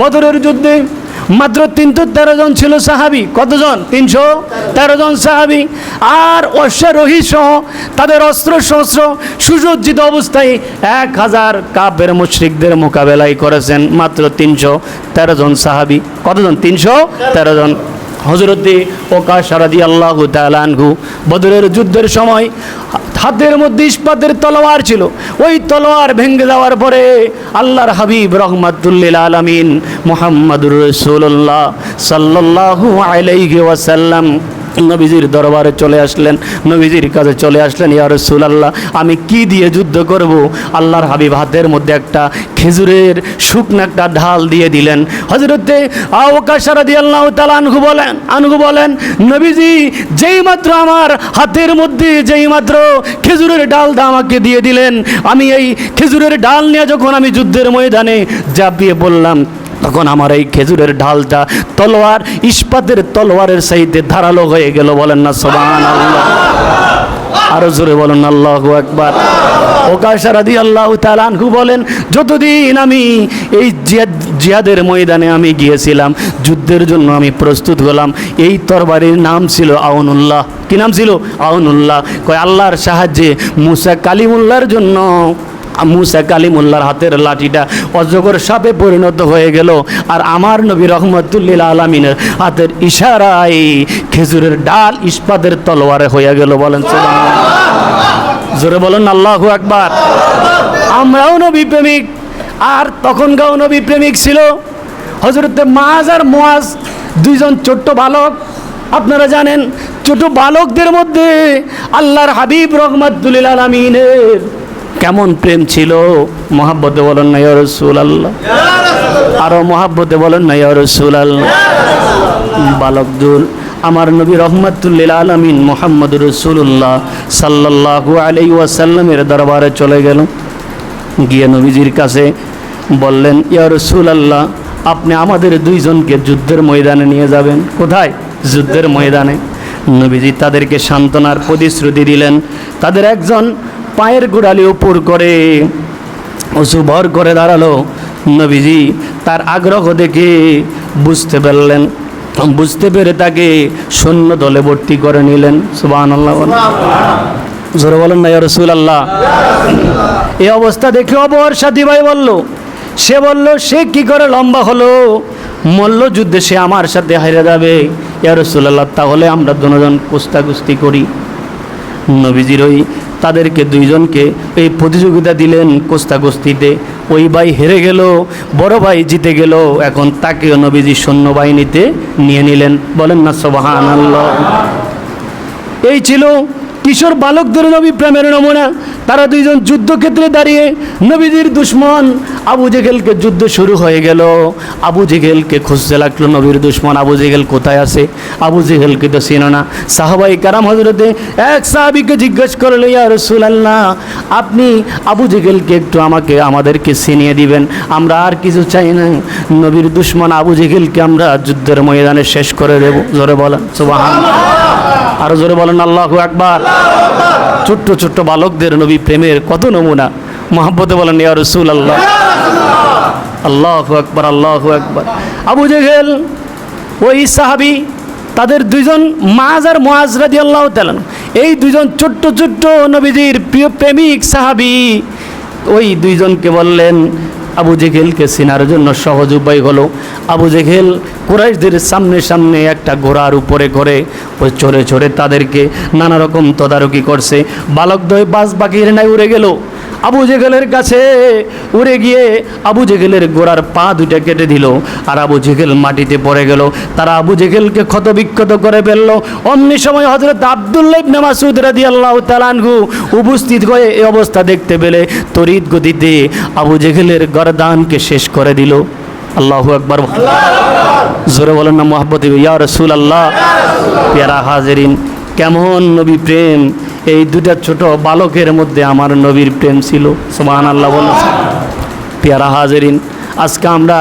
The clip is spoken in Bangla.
বদরের যুদ্ধে মাত্র তিনশো তেরো জন ছিল সাহাবি। কতজন? তিনশো তেরো জন সাহাবি। আর অশ্বারোহী সহ তাদের অস্ত্র শস্ত্র সুসজ্জিত অবস্থায় এক হাজার কাব্যের মুশ্রিকদের মোকাবেলায় করেছেন মাত্র তিনশো তেরো জন সাহাবি। কতজন? তিনশো তেরো জন। হজরতে ওকা সারাদি আল্লাহ তালানহু বদরের যুদ্ধের সময় হাতের মধ্যে ইস্পাতের তলোয়ার ছিল। ওই তলোয়ার ভেঙে যাওয়ার পরে আল্লাহর হাবিব রহমাতুল্লিল আলমিন মোহাম্মদুর রসুল্লাহ সাল্লাহ আলাইহি ওয়াসাল্লাম নবীজির দরবারে চলে আসলেন, নবীজির কাছে চলে আসলেন, ইয়া রাসূলুল্লাহ, আমি কি দিয়ে যুদ্ধ করব? আল্লাহর হাবিব হাতের মধ্যে একটা খেজুরের শুকনো একটা ঢাল দিয়ে দিলেন। হজরতে আওকাশা রাদিয়াল্লাহু তাআলা আনহু বলেন আনহু বলেন, নবীজি, যেই মাত্র আমার হাতের মধ্যে, যেই মাত্র খেজুরের ডালটা আমাকে দিয়ে দিলেন, আমি এই খেজুরের ডাল নিয়ে যখন আমি যুদ্ধের ময়দানে ঝাঁপিয়ে বললাম তখন আমার এই খেজুরের ঢালটা তলোয়ার, ইস্পাতের তলোয়ারের সাইতে ধারালো হয়ে গেল। বলেন না সবান আল্লাহ আরও জোরে বলেন, আল্লাহ একবার ওকাশারাদি আল্লাহ তালানহু বলেন, যতদিন আমি এই জিয়াদ জিয়াদের ময়দানে আমি গিয়েছিলাম, যুদ্ধের জন্য আমি প্রস্তুত হলাম, এই তরবারির নাম ছিল আউনুল্লাহ। কি নাম ছিল? আউনুল্লাহ। কয়, আল্লাহর সাহায্যে মুসা কালিমুল্লাহর জন্য মুসা কালিমুল্লার হাতের লাঠিটা অজগর সাপে পরিণত হয়ে গেল। আর আমার নবী রহমতুল্লিল আলমিনের হাতের ইশারায় খেজুরের ডাল ইস্পাতের তলোয়ারে হয়ে গেল বলেন জোরে বলেন আল্লাহ আকবার। আমরাও নবী প্রেমিক, আর তখনকাও নবী প্রেমিক ছিল হজরতে মাজ আর মোয়াজ দুইজন ছোট্ট বালক। আপনারা জানেন, ছোট বালকদের মধ্যে আল্লাহর হাবিব রহমতুল্লিল আলমিনের কেমন প্রেম ছিল? মহাব্বতে বলেন না, ইয়া রসুল আল্লাহ আরও মহাব্বতে বলেন না, ইয়া রসুল আল্লাহ বালকদুর আমার নবী রহমতুল্লিল আলমিন মোহাম্মদ রসুল্লাহ সাল্লাল্লাহু আলাই ওয়াসাল্লামের দরবারে চলে গেল। গিয়ে নবীজির কাছে বললেন, ইয়া রসুল আল্লাহ আপনি আমাদের দুইজনকে যুদ্ধের ময়দানে নিয়ে যাবেন। কোথায়? যুদ্ধের ময়দানে। নবীজি তাদেরকে সান্ত্বনার প্রতিশ্রুতি দিলেন। তাদের একজন পায়ের গোড়ালি উপর করে। অসু ভর করে দাঁড়াল নবীজি। তার আগ্রহ দেখে বুঝতে পারলেন, বুঝতে পেরে তাকে সৈন্য দলে ভর্তি করে নিলেন। সুবাহ আল্লাহ জোরে বলেন না রসুল আল্লাহ এই অবস্থা দেখে অবর সাথী ভাই বলল, সে বলল, সে কি করে লম্বা হলো? মল্ল যুদ্ধে সে আমার সাথে হারিয়ে যাবে। ইয়া রসুল্লাহ তাহলে আমরা দুজন কুস্তাকুস্তি করি। নবীজির ওই তাদেরকে দুইজনকে এই প্রতিযোগিতা দিলেন কোস্তাকুস্তিতে ওই ভাই হেরে গেল, বড় ভাই জিতে গেল, এখন তাকে নবীজি সৈন্যবাহিনীতে নিয়ে নিলেন। বলেন না সোবাহান এই ছিল কিশোর বালকদের নবী প্রেমের নমুনা। তারা দুইজন যুদ্ধক্ষেত্রে দাঁড়িয়ে নবীজির দুশ্মন। আবু জেগেলকে যুদ্ধ শুরু হয়ে গেল। আবু জেগেলকে খুঁজতে লাগল নবীর দুশ্মন, আবু জেগেল কোথায় আছে? আবু জেগেলকে তো চিনো না। সাহাবাই কারাম হজরতে এক সাহাবিকে জিজ্ঞেস করল, ইয়া রসুল আল্লাহ আপনি আবু জেগেলকে একটু আমাকে, আমাদেরকে চিনিয়ে দিবেন। আমরা আর কিছু চাই না। নবীর দুশ্মন আবু জেগেলকে আমরা যুদ্ধের ময়দানে শেষ করে দেব। জোরে বলেন সুবহান আরও জোরে বলেন, আল্লাহ একবার ছোট্ট ছোট্ট বালকদের নবী প্রেমের কত নমুনা। মোহাম্মতে বলেন, ইয়া রসুল আল্লাহ আল্লাহ আকবার আল্লাহ আকবার। আবু জেহেল ওই সাহাবি, তাদের দুইজন মাজ আর মোয়াজ রাদি আল্লাহ তালান এই দুইজন ছোট্ট ছোট্ট নবীজির প্রিয় প্রেমিক সাহাবি, ওই দুইজনকে বললেন আবু জেহেলকে সিনার জন্য সহজ উপায় হলো, আবু জেহেল কুরাইশদের সামনে সামনে একটা ঘোড়ার উপরে করে ওই চড়ে চড়ে তাদেরকে নানা রকম তদারকি করছে। বালকদ্বয় বাস বাকির নাই উড়ে গেল। আবু জেগেলের কাছে উড়ে গিয়ে আবু জেগেলের গোড়ার পা দুটা কেটে দিল আর আবু জেগেল মাটিতে পড়ে গেল। তারা আবু জেগেলকে ক্ষত বিক্ষত করে ফেলল। অমনি সময় হজরত আবদুল্লাহ ইবনে মাসুদ রাদিয়াল্লাহু তাআলাহু উপস্থিত হয়ে এই অবস্থা দেখতে পেলে। তড়িৎ গতিতে আবু জেগেলের গরদানকে শেষ করে দিল। আল্লাহু আকবার। জোরে বলেন না মোহাম্মদ ইয়া রসুল আল্লাহ পেয়ারা হাজেরিন, কেমন নবী প্রেম। এই দুটা ছোট বালকের মধ্যে আমার নবীর প্রেম ছিল। সোমান আল্লাহ বলেন পেয়ারা হাজেরিন, আজকে আমরা